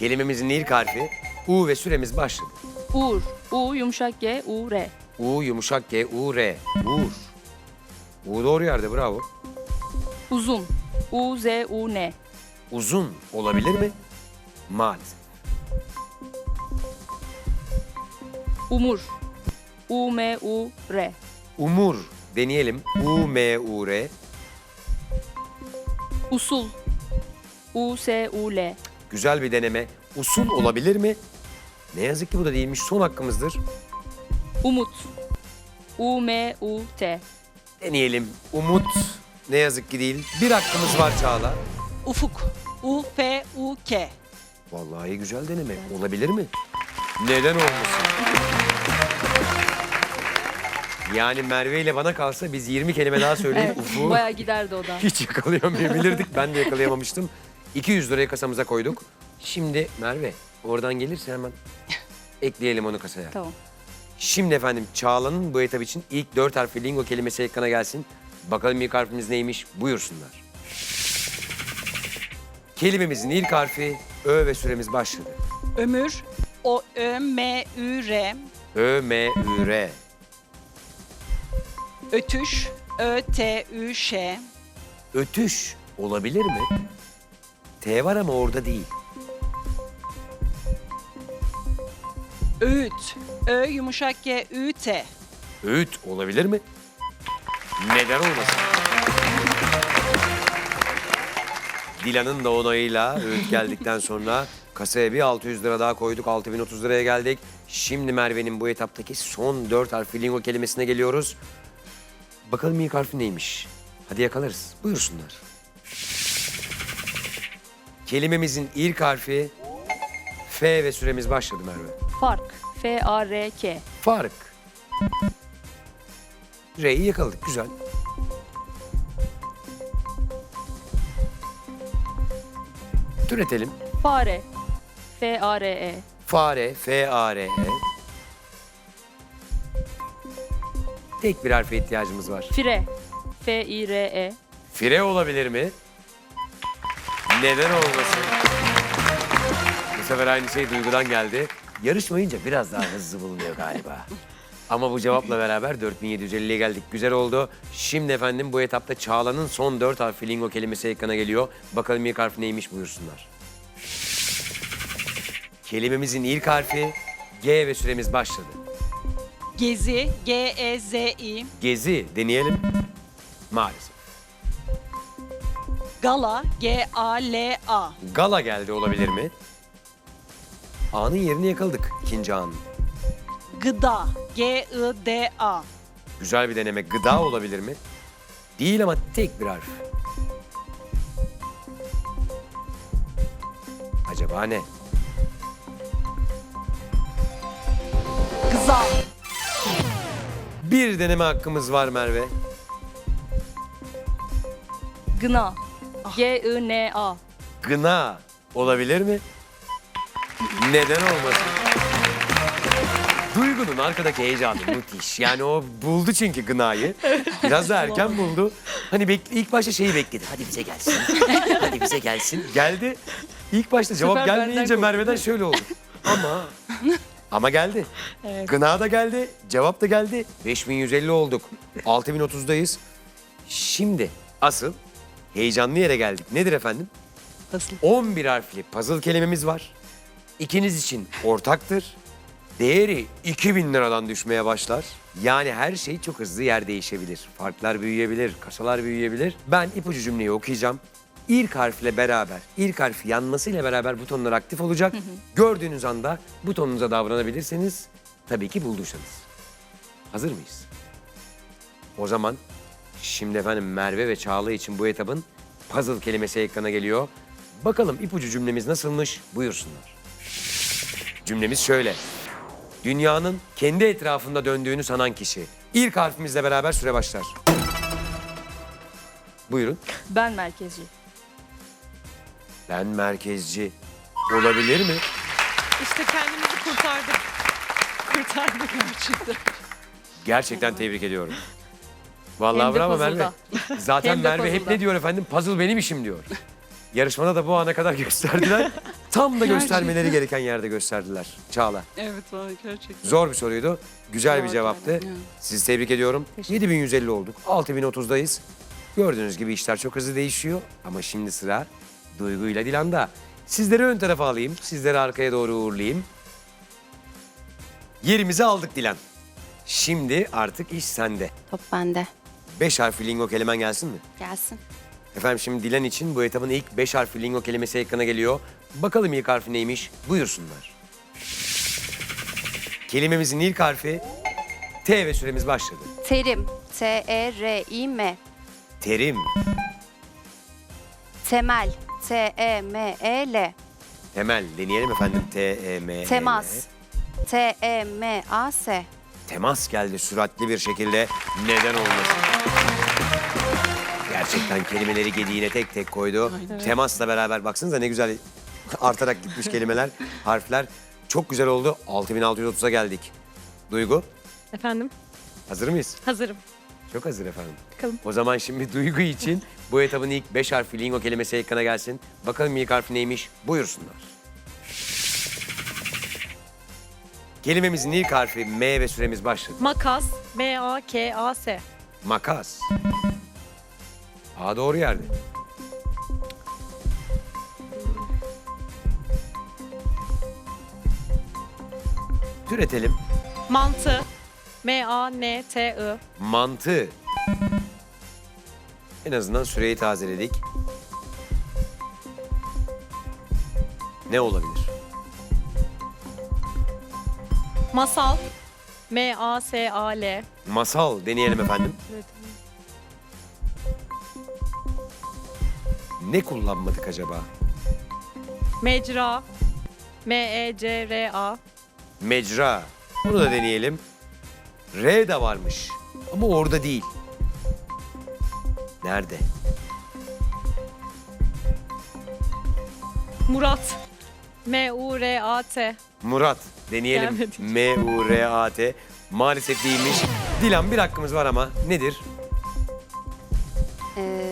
Kelimemizin ilk harfi U ve süremiz başladı. Uğur. U yumuşak G, U, R. U yumuşak G, U, R. Uğur. U doğru yerde bravo. Uzun. U, Z, U, N. Uzun olabilir mi? Maalesef. Umur. U, M, U, R. Umur deneyelim. U, M, U, R. Usul. U, S, U, L. Güzel bir deneme. Usul olabilir mi? Ne yazık ki bu da değilmiş. Son hakkımızdır. Umut. U, M, U, T. Deneyelim. Umut. Ne yazık ki değil. Bir hakkımız var Çağla. Ufuk. U F U K. Vallahi güzel deneme. Olabilir mi? Neden olmasın? Yani Merve ile bana kalsa biz 20 kelime daha söyleyip. Ufuk'u Bayağı giderdi o da. hiç yakalayamayabilirdik. Ben de yakalayamamıştım. 200 lirayı kasamıza koyduk. Şimdi Merve oradan gelirse hemen ekleyelim onu kasaya. Tamam. Şimdi efendim Çağla'nın bu etap için ilk dört harfli lingo kelimesi ekrana gelsin. Bakalım ilk harfimiz neymiş? Buyursunlar. Kelimemizin ilk harfi Ö ve süremiz başladı. Ömür. O Ö M Ü R. Ö, M, Ü, R. Ötüş. Ö T Ü Ş. Ötüş olabilir mi? T var ama orada değil. Öğüt. Ö yumuşak G Ü T. Öğüt olabilir mi? Neden olmasın? Dilan'ın da onayıyla öğüt geldikten sonra kasaya bir 600 lira daha koyduk. 6030 liraya geldik. Şimdi Merve'nin bu etaptaki son dört harfli lingo kelimesine geliyoruz. Bakalım ilk harfi neymiş? Hadi yakalarız. Buyursunlar. Kelimemizin ilk harfi F ve süremiz başladı Merve. Fark. F, A, R, K. Fark. R'yi yakaladık. Güzel. Türetelim. Fare. F, A, R, E. Fare, F-A-R-E. Tek bir harfe ihtiyacımız var. Fire. F, I, R, E. Fire olabilir mi? Neden olmasın? Bu sefer aynı şey Duygu'dan geldi. Yarışmayınca biraz daha hızlı bulunuyor galiba. Ama bu cevapla beraber 4750'ye geldik. Güzel oldu. Şimdi efendim bu etapta Çağla'nın son dört harfli lingo kelimesi ekrana geliyor. Bakalım ilk harfi neymiş buyursunlar. Kelimemizin ilk harfi G ve süremiz başladı. Gezi. G E Z I. Gezi deneyelim. Maalesef. Gala. G A L A. Gala geldi olabilir mi? A'nın yerini yakaladık ikinci A'nın. Gıda. G I D A. Güzel bir deneme. Gıda olabilir mi? Değil ama tek bir harf. Acaba ne? Gıza. Bir deneme hakkımız var Merve. Gına. G, I, N, A. Gına olabilir mi? Neden olmasın? Duygunun arkadaki heyecanı müthiş. Yani o buldu çünkü gınayı. Biraz da erken buldu. Hani bekle, ilk başta şeyi bekledi. Hadi bize gelsin. Hadi bize gelsin. Geldi. İlk başta cevap benden gelmeyince. Merve'den şöyle oldu. Ama ama geldi. Evet. Gına da geldi. Cevap da geldi. 5150 olduk. 6030'dayız. Şimdi asıl heyecanlı yere geldik. Nedir efendim? Nasıl? 11 harfli puzzle kelimemiz var. İkiniz için ortaktır. Değeri 2000 liradan düşmeye başlar. Yani her şey çok hızlı yer değişebilir. Farklar büyüyebilir, kasalar büyüyebilir. Ben ipucu cümleyi okuyacağım. İlk harfle beraber, ilk harfi yanmasıyla beraber butonlar aktif olacak. Gördüğünüz anda butonunuza davranabilirseniz tabii ki bulduysanız. Hazır mıyız? O zaman şimdi efendim Merve ve Çağla için bu etabın puzzle kelimesi ekrana geliyor. Bakalım ipucu cümlemiz nasılmış buyursunlar. Cümlemiz şöyle. Dünyanın kendi etrafında döndüğünü sanan kişi. İlk harfimizle beraber süre başlar. Buyurun. Ben merkezci. Ben merkezci. Olabilir mi? İşte kendimizi kurtardık. Kurtardık gerçekten. Gerçekten tebrik ediyorum. Vallahi Hem de bravo puzzle'da. Merve. Zaten Hem de Merve hep puzzle'da. ne diyor efendim? Puzzle benim işim diyor. Yarışmada da bu ana kadar gösterdiler. Tam da göstermeleri gereken yerde gösterdiler. Çağla. Evet valla gerçekten. Zor bir soruydu. Güzel bir cevaptı. Sizi tebrik ediyorum. 7150 olduk. 6030'dayız. Gördüğünüz gibi işler çok hızlı değişiyor. Ama şimdi sıra Duygu ile Dilan'da. Sizleri ön tarafa alayım. Sizleri arkaya doğru uğurlayayım. Yerimizi aldık Dilan. Şimdi artık iş sende. Top bende. Beş harfli lingo kelimen gelsin mi? Gelsin. Efendim şimdi Dilan için bu etabın ilk beş harfli lingo kelimesi ekrana geliyor. Bakalım ilk harfi neymiş? Buyursunlar. Kelimemizin ilk harfi T ve süremiz başladı. Terim. E T-E-R-İ-M. Terim, Temel. T-E-M-E-L. temel deneyelim efendim. T, E, M, E, L. Temas. T-E-M-A-S. Temas geldi süratli bir şekilde. Neden olmasın? Gerçekten kelimeleri gediğine tek tek koydu. Temasla beraber baksanıza ne güzel artarak gitmiş kelimeler, harfler. Çok güzel oldu. 6630'a geldik. Duygu, Efendim? hazır mıyız? Hazırım. Çok hazır efendim. Bakalım. O zaman şimdi Duygu için bu etabın ilk beş harfli lingo kelimesi ekrana gelsin. Bakalım ilk harfi neymiş? Buyursunlar. Kelimemizin ilk harfi M ve süremiz başladı. Makas. M-A-K-A-S. Makas. A doğru yerde. Türetelim. Mantı. M-A-N-T-I. Mantı. En azından süreyi tazeledik. Ne olabilir? Masal. M-A-S-A-L. Masal deneyelim efendim. Ne kullanmadık acaba? Mecra. M-E-C-R-A. Mecra. Bunu da deneyelim. R de varmış. Ama orada değil. Nerede? Murat. M-U-R-A-T. Murat. Deneyelim. Gelmedi. M-U-R-A-T. Maalesef değilmiş. Dilan bir hakkımız var ama nedir? Ee,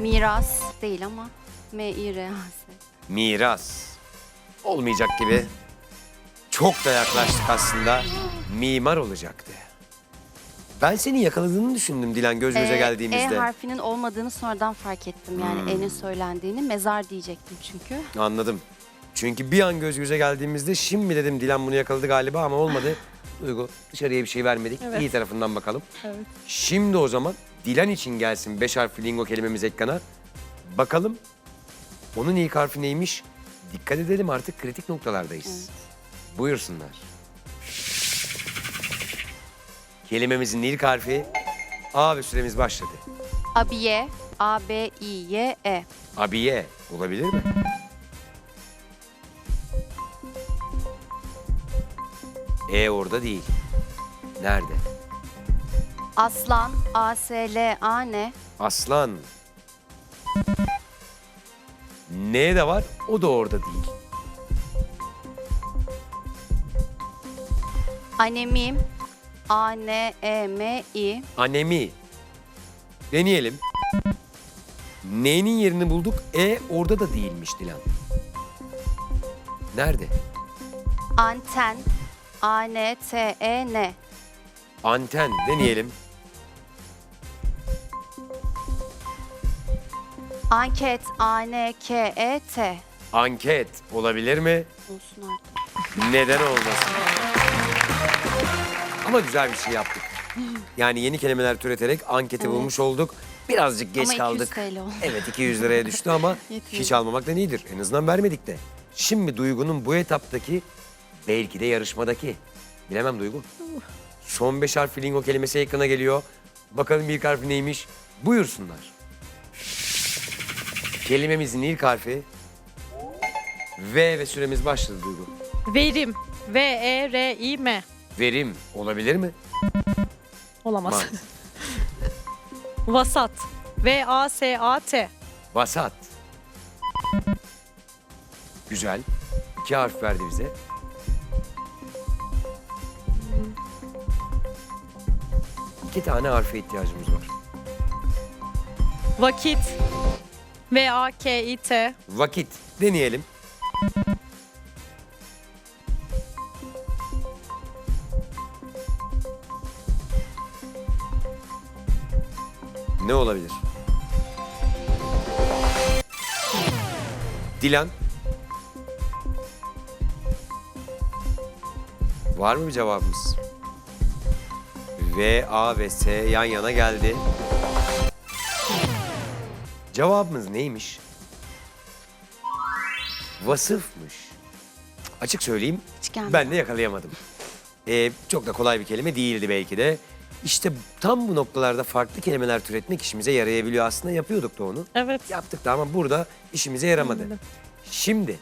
miras değil ama. M-İ-R-A-S. Miras. Olmayacak gibi. Çok da yaklaştık aslında. Mimar olacaktı. Ben seni yakaladığını düşündüm Dilan göz göze Ee, geldiğimizde. Hmm. E harfinin olmadığını sonradan fark ettim. Yani E'nin söylendiğini. Mezar diyecektim çünkü. Anladım. Çünkü bir an göz göze geldiğimizde şimdi dedim Dilan bunu yakaladı galiba ama olmadı. Duygu dışarıya bir şey vermedik. İyi tarafından bakalım. Evet. Şimdi o zaman Dilan için gelsin beş harfli lingo kelimemiz ekrana. Bakalım onun ilk harfi neymiş? Dikkat edelim artık kritik noktalardayız. Buyursunlar. Kelimemizin ilk harfi A ve süremiz başladı. Abiye. A-B-İ-Y-E. Abiye olabilir mi? E orada değil. Nerede? Aslan. A-S-L-A-N. Aslan. N de var, o da orada değil. Anemim. A-N-E-M-İ. Anemi. Deneyelim. N'nin yerini bulduk, E orada da değilmiş Dilan. Nerede? Anten. A-N-T-E-N. Anten deneyelim. Anket. A-N-K-E-T. Anket olabilir mi? Olsun artık. Neden olmasın? Ama güzel bir şey yaptık. Yani yeni kelimeler türeterek anketi bulmuş olduk. Birazcık geç Ama 200 kaldık. TL oldu. Evet 200 liraya düştü ama hiç almamaktan iyidir. En azından vermedik de. Şimdi Duygu'nun bu etaptaki belki de yarışmadaki. Bilemem Duygu. Son beş harfli lingo kelimesi ekrana geliyor. Bakalım ilk harfi neymiş? Buyursunlar. Kelimemizin ilk harfi V ve süremiz başladı Duygu. Verim. E V-E-R-İ-M. Verim olabilir mi? Olamaz. Maalesef. Vasat. V-A-S-A-T. Vasat. Güzel. İki harf verdi bize. İki tane harfe ihtiyacımız var. Vakit. V-A-K-İ-T. Vakit. Deneyelim. Ne olabilir? Dilan. Var mı bir cevabımız? V, A ve S yan yana geldi. Cevabımız neymiş? Vasıfmış. Açık söyleyeyim Hiç gelmedi. ben de yakalayamadım. Ee, çok da kolay bir kelime değildi belki de. İşte tam bu noktalarda farklı kelimeler türetmek işimize yarayabiliyor. Aslında yapıyorduk da onu. Evet. Yaptık da ama burada işimize yaramadı. Şimdi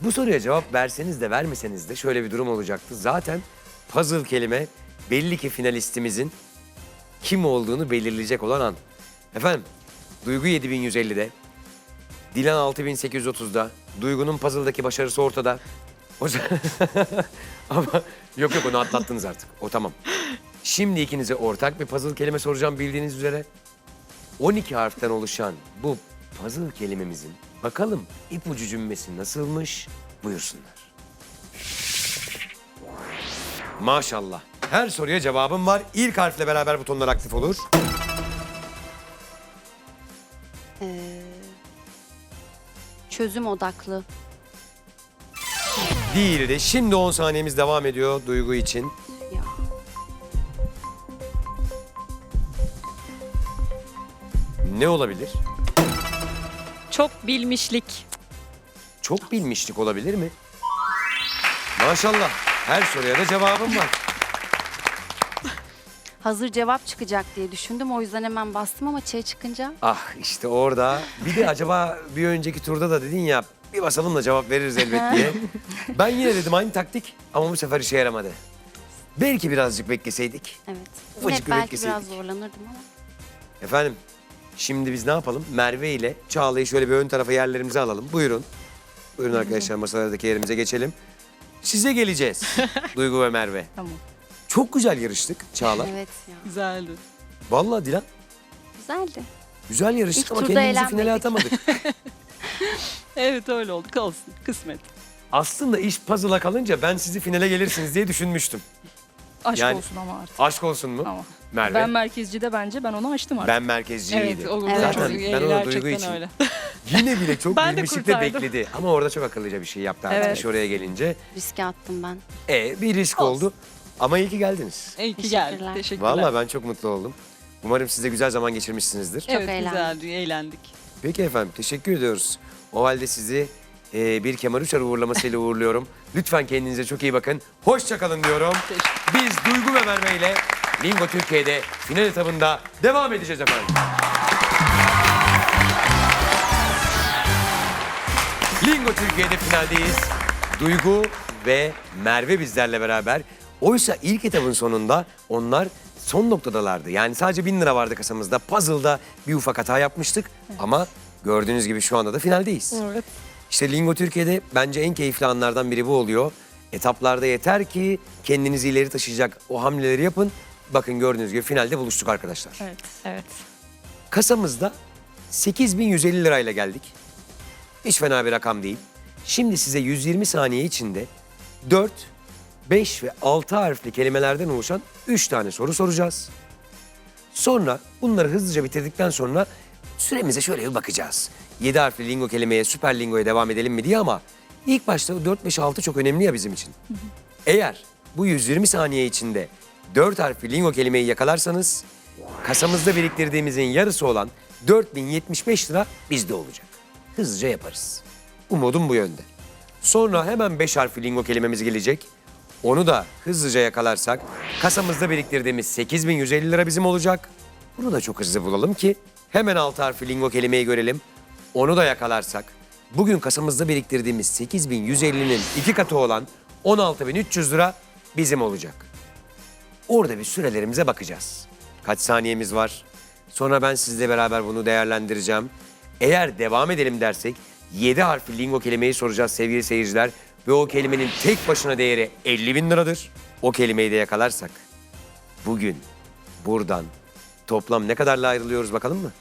bu soruya cevap verseniz de vermeseniz de şöyle bir durum olacaktı. Zaten puzzle kelime belli ki finalistimizin kim olduğunu belirleyecek olan an. Efendim Duygu 7150'de, Dilan 6830'da, Duygu'nun puzzle'daki başarısı ortada. O Ama yok yok onu atlattınız artık. O tamam. Şimdi ikinize ortak bir puzzle kelime soracağım bildiğiniz üzere. 12 harften oluşan bu puzzle kelimemizin bakalım ipucu cümlesi nasılmış buyursunlar. Maşallah. Her soruya cevabım var. İlk harfle beraber butonlar aktif olur. Çözüm odaklı. Değildi. Şimdi 10 saniyemiz devam ediyor Duygu için. Ya. Ne olabilir? Çok bilmişlik. Çok bilmişlik olabilir mi? Maşallah. Her soruya da cevabım var. Hazır cevap çıkacak diye düşündüm. O yüzden hemen bastım ama çay çıkınca Ah işte orada. Bir de acaba bir önceki turda da dedin ya bir basalım da cevap veririz elbet diye. Ben yine dedim aynı taktik ama bu sefer işe yaramadı. Belki birazcık bekleseydik. evet. Ufacık Yine bir belki bekleseydik. biraz zorlanırdım ama. Efendim şimdi biz ne yapalım? Merve ile Çağla'yı şöyle bir ön tarafa yerlerimize alalım. Buyurun. Buyurun arkadaşlar masalardaki yerimize geçelim. Size geleceğiz Duygu ve Merve. Tamam. Çok güzel yarıştık Çağla. Evet ya. Güzeldi. Vallahi Dilan Güzeldi. güzel yarıştık İlk ama turda kendimizi finale eğlenmedik. atamadık. Evet öyle oldu. Kalsın. Kısmet. Aslında iş puzzle'a kalınca ben sizi finale gelirsiniz diye düşünmüştüm. Aşk Yani- olsun ama artık. Aşk olsun mu? Ama. Merve. Ben Ben, merkezcide bence ben onu açtım artık. merkezciydim. Evet, o Evet. Zaten çok ben onu gerçekten Duygu için öyle. yine bile çok Ben de bilmişlikle kurtardım. bekledi. Ama orada çok akıllıca bir şey yaptı artık Evet. iş oraya gelince. Riske attım ben. E bir risk Olsun. oldu. Ama iyi ki geldiniz. İyi ki geldin. Teşekkürler. Vallahi ben çok mutlu oldum. Umarım siz de güzel zaman geçirmişsinizdir. Evet eğlendik. güzeldi. Eğlendik. Peki efendim teşekkür ediyoruz. O halde sizi e, bir Kemal Uçar uğurlamasıyla uğurluyorum. Lütfen kendinize çok iyi bakın. Hoşça kalın diyorum. Biz Duygu ve Merve ile Lingo Türkiye'de final etabında devam edeceğiz efendim. Lingo Türkiye'de finaldeyiz. Duygu ve Merve bizlerle beraber. Oysa ilk etabın sonunda onlar son noktadalardı. Yani sadece bin lira vardı kasamızda. Puzzle'da bir ufak hata yapmıştık. Ama gördüğünüz gibi şu anda da finaldeyiz. Evet. İşte Lingo Türkiye'de bence en keyifli anlardan biri bu oluyor. Etaplarda yeter ki kendinizi ileri taşıyacak o hamleleri yapın. Bakın gördüğünüz gibi finalde buluştuk arkadaşlar. Evet. Evet. Kasamızda 8150 lirayla geldik. Hiç fena bir rakam değil. Şimdi size 120 saniye içinde 4, 5 ve 6 harfli kelimelerden oluşan 3 tane soru soracağız. Sonra bunları hızlıca bitirdikten sonra süremize şöyle bir bakacağız. 7 harfli lingo kelimeye, süper lingoya devam edelim mi diye ama ilk başta 4, 5, 6 çok önemli ya bizim için. Eğer bu 120 saniye içinde 4 harfli lingo kelimeyi yakalarsanız kasamızda biriktirdiğimizin yarısı olan 4075 lira bizde olacak. Hızlıca yaparız. Umudum bu yönde. Sonra hemen 5 harfli lingo kelimemiz gelecek. Onu da hızlıca yakalarsak kasamızda biriktirdiğimiz 8150 lira bizim olacak. Bunu da çok hızlı bulalım ki hemen 6 harfli lingo kelimeyi görelim. Onu da yakalarsak bugün kasamızda biriktirdiğimiz 8150'nin iki katı olan 16300 lira bizim olacak. Orada bir sürelerimize bakacağız. Kaç saniyemiz var? Sonra ben sizle beraber bunu değerlendireceğim. Eğer devam edelim dersek 7 harfli lingo kelimeyi soracağız sevgili seyirciler. Ve o kelimenin tek başına değeri 50 bin liradır. O kelimeyi de yakalarsak bugün buradan toplam ne kadarla ayrılıyoruz bakalım mı?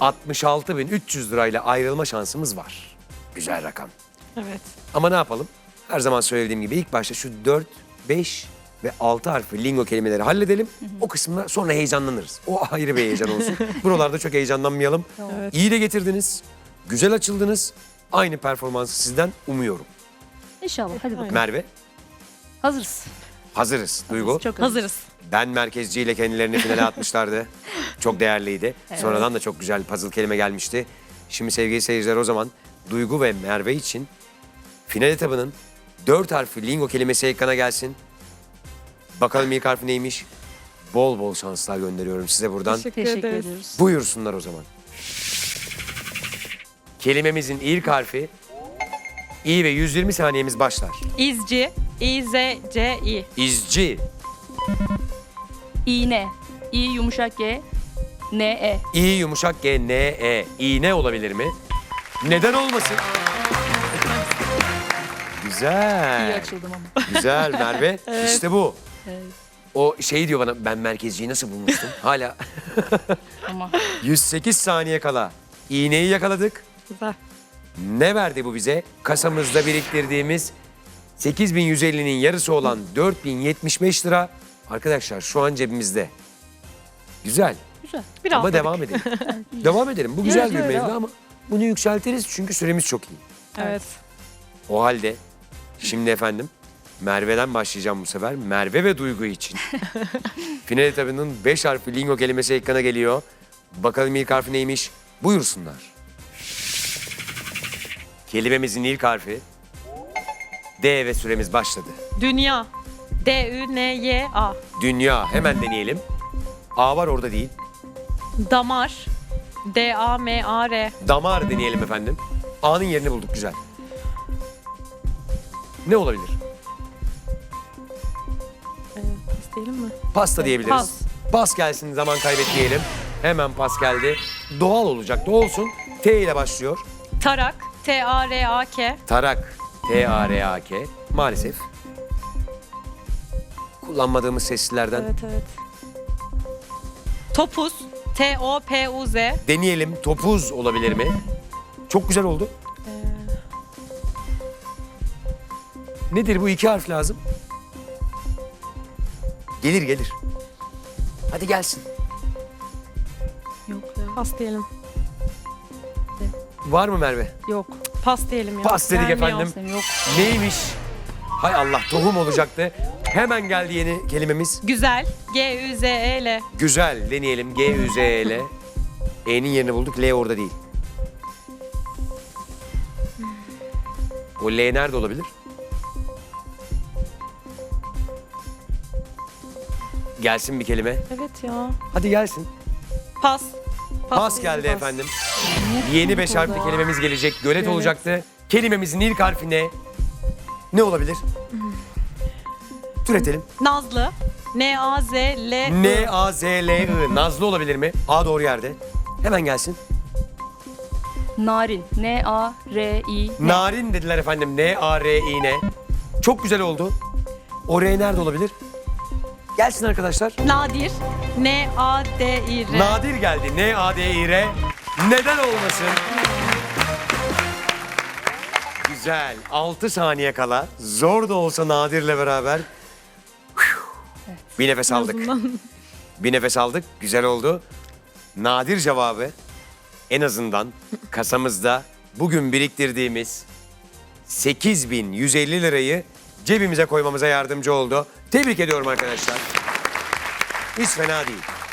66.300 lirayla ayrılma şansımız var. Güzel rakam. Evet. Ama ne yapalım? Her zaman söylediğim gibi ilk başta şu 4, 5 ve 6 harfli lingo kelimeleri halledelim. O kısımda sonra heyecanlanırız. O ayrı bir heyecan olsun. Buralarda çok heyecanlanmayalım. Evet. İyi de getirdiniz. Güzel açıldınız. Aynı performansı sizden umuyorum. İnşallah. Hadi bakalım. Merve, Hazırız. hazırız. Duygu, Çok hazırız. Hazırız. ben merkezciyle kendilerini finale atmışlardı. Çok değerliydi. Sonradan da çok güzel puzzle kelime gelmişti. Şimdi sevgili seyirciler o zaman Duygu ve Merve için final etabının dört harfli lingo kelimesi ekrana gelsin. Bakalım ilk harfi neymiş? Bol bol şanslar gönderiyorum size buradan. Teşekkür, Teşekkür ederiz. ediyoruz. Buyursunlar o zaman. Kelimemizin ilk harfi İ ve 120 saniyemiz başlar. İzci. İ, Z, C, İ. İzci, İğne. İ yumuşak G. N E. İ yumuşak G, N, E. İğne olabilir mi? Neden olmasın? İyi Güzel. açıldım ama. Güzel Merve. İşte bu. O şey diyor bana ben merkezciyi nasıl bulmuştum? Hala ama 108 saniye kala iğneyi yakaladık. Güzel. Ne verdi bu bize? Kasamızda biriktirdiğimiz 8150'nin yarısı olan 4075 lira. Arkadaşlar şu an cebimizde. Güzel. güzel. Bir ama devam edelim. devam edelim. Bu güzel bir mevzu ama bunu yükseltiriz çünkü süremiz çok iyi. Evet. O halde şimdi efendim Merve'den başlayacağım bu sefer. Merve ve Duygu için. Final etabının 5 harfli lingo kelimesi ekrana geliyor. Bakalım ilk harfi neymiş? Buyursunlar. Kelimemizin ilk harfi D ve süremiz başladı. Dünya. D, Ü, N, Y, A. Dünya hemen deneyelim. A var orada değil. Damar. D, A, M, A, R. Damar deneyelim efendim. A'nın yerini bulduk güzel. Ne olabilir? Pas diyelim mi? Pasta diyebiliriz. Pas. Pas gelsin zaman kaybetmeyelim. Hemen pas geldi. Doğal olacak da olsun. T ile başlıyor. Tarak. T, A, R, A, K. Tarak. T-A-R-A-K. Maalesef. Kullanmadığımız seslilerden. Evet evet. Topuz. T, O, P, U, Z. Deneyelim. Topuz olabilir mi? Çok güzel oldu. Nedir bu iki harf lazım? Gelir gelir. Hadi gelsin. Yok ya. Pas diyelim. Var mı Merve? Yok. Pas diyelim ya. Pas dedik efendim. Senin yok. Neymiş? Hay Allah tohum olacaktı. Hemen geldi yeni kelimemiz. Güzel. G, Ü, Z, E, L. Güzel deneyelim. G, Ü, Z, E, L. E'nin yerini bulduk. L orada değil. O L nerede olabilir? Gelsin bir kelime. Evet ya. Hadi gelsin. Pas. Pas diyelim, geldi efendim. Yeni beş harfli kelimemiz gelecek. Gölet olacaktı. Kelimemizin ilk harfi ne? Ne olabilir? Türetelim. Nazlı. N, A, Z, L, I. N, A, Z, L, I. Nazlı olabilir mi? A doğru yerde. Hemen gelsin. Narin. N A R I. N. Narin dediler efendim. N, A, R, I, N. Çok güzel oldu. O R nerede olabilir? Gelsin arkadaşlar. Nadir. N, A, D, I, R. Nadir geldi. N, A, D, I, R. Neden olmasın? Güzel. 6 saniye kala. Zor da olsa Nadir'le beraber. Bir nefes aldık. Bir nefes aldık. Güzel oldu. Nadir cevabı en azından kasamızda bugün biriktirdiğimiz 8150 lirayı cebimize koymamıza yardımcı oldu. Tebrik ediyorum arkadaşlar. Hiç fena değil.